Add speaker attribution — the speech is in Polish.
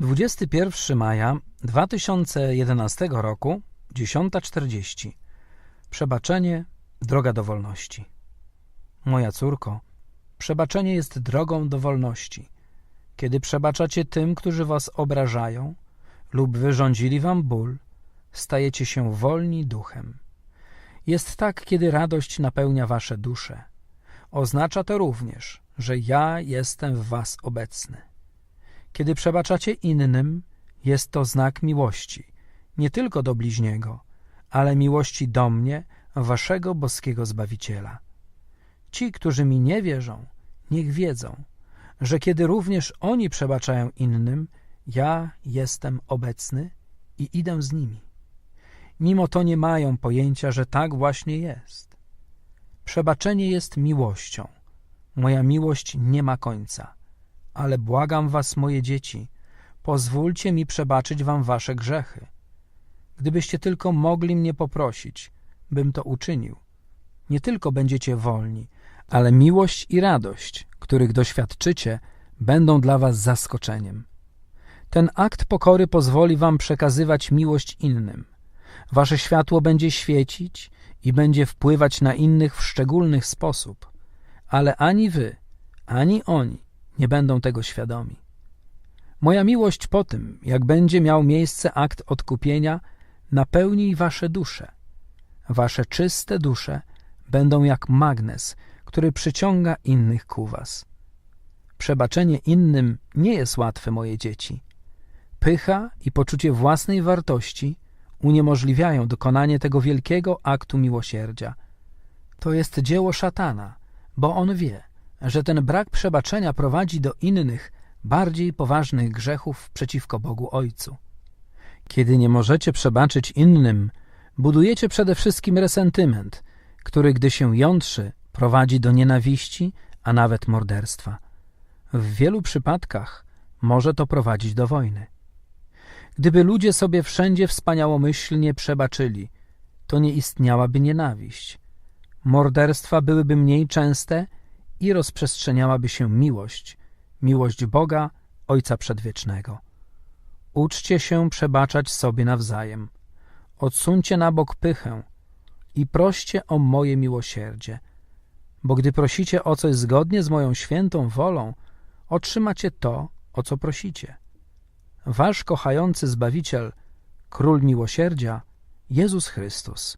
Speaker 1: 21 maja 2011 roku, 10.40. Przebaczenie, droga do wolności. Moja córko, przebaczenie jest drogą do wolności. Kiedy przebaczacie tym, którzy was obrażają lub wyrządzili wam ból, stajecie się wolni duchem. Jest tak, kiedy radość napełnia wasze dusze. Oznacza to również, że ja jestem w was obecny. Kiedy przebaczacie innym, jest to znak miłości, nie tylko do bliźniego, ale miłości do mnie, waszego boskiego Zbawiciela. Ci, którzy mi nie wierzą, niech wiedzą, że kiedy również oni przebaczają innym, ja jestem obecny i idę z nimi. Mimo to nie mają pojęcia, że tak właśnie jest. Przebaczenie jest miłością. Moja miłość nie ma końca. Ale błagam was, moje dzieci, pozwólcie mi przebaczyć wam wasze grzechy. Gdybyście tylko mogli mnie poprosić, bym to uczynił. Nie tylko będziecie wolni, ale miłość i radość, których doświadczycie, będą dla was zaskoczeniem. Ten akt pokory pozwoli wam przekazywać miłość innym. Wasze światło będzie świecić i będzie wpływać na innych w szczególny sposób, ale ani wy, ani oni nie będą tego świadomi. Moja miłość po tym, jak będzie miał miejsce akt odkupienia, napełni wasze dusze. Wasze czyste dusze będą jak magnes, który przyciąga innych ku was. Przebaczenie innym nie jest łatwe, moje dzieci. Pycha i poczucie własnej wartości uniemożliwiają dokonanie tego wielkiego aktu miłosierdzia. To jest dzieło szatana, bo on wie, że ten brak przebaczenia prowadzi do innych, bardziej poważnych grzechów przeciwko Bogu Ojcu. Kiedy nie możecie przebaczyć innym, budujecie przede wszystkim resentyment, który, gdy się jątrzy, prowadzi do nienawiści, a nawet morderstwa. W wielu przypadkach może to prowadzić do wojny. Gdyby ludzie sobie wszędzie wspaniałomyślnie przebaczyli, to nie istniałaby nienawiść. Morderstwa byłyby mniej częste i rozprzestrzeniałaby się miłość, miłość Boga, Ojca Przedwiecznego. Uczcie się przebaczać sobie nawzajem. Odsuńcie na bok pychę i proście o moje miłosierdzie, bo gdy prosicie o coś zgodnie z moją świętą wolą, otrzymacie to, o co prosicie. Wasz kochający Zbawiciel, Król Miłosierdzia, Jezus Chrystus.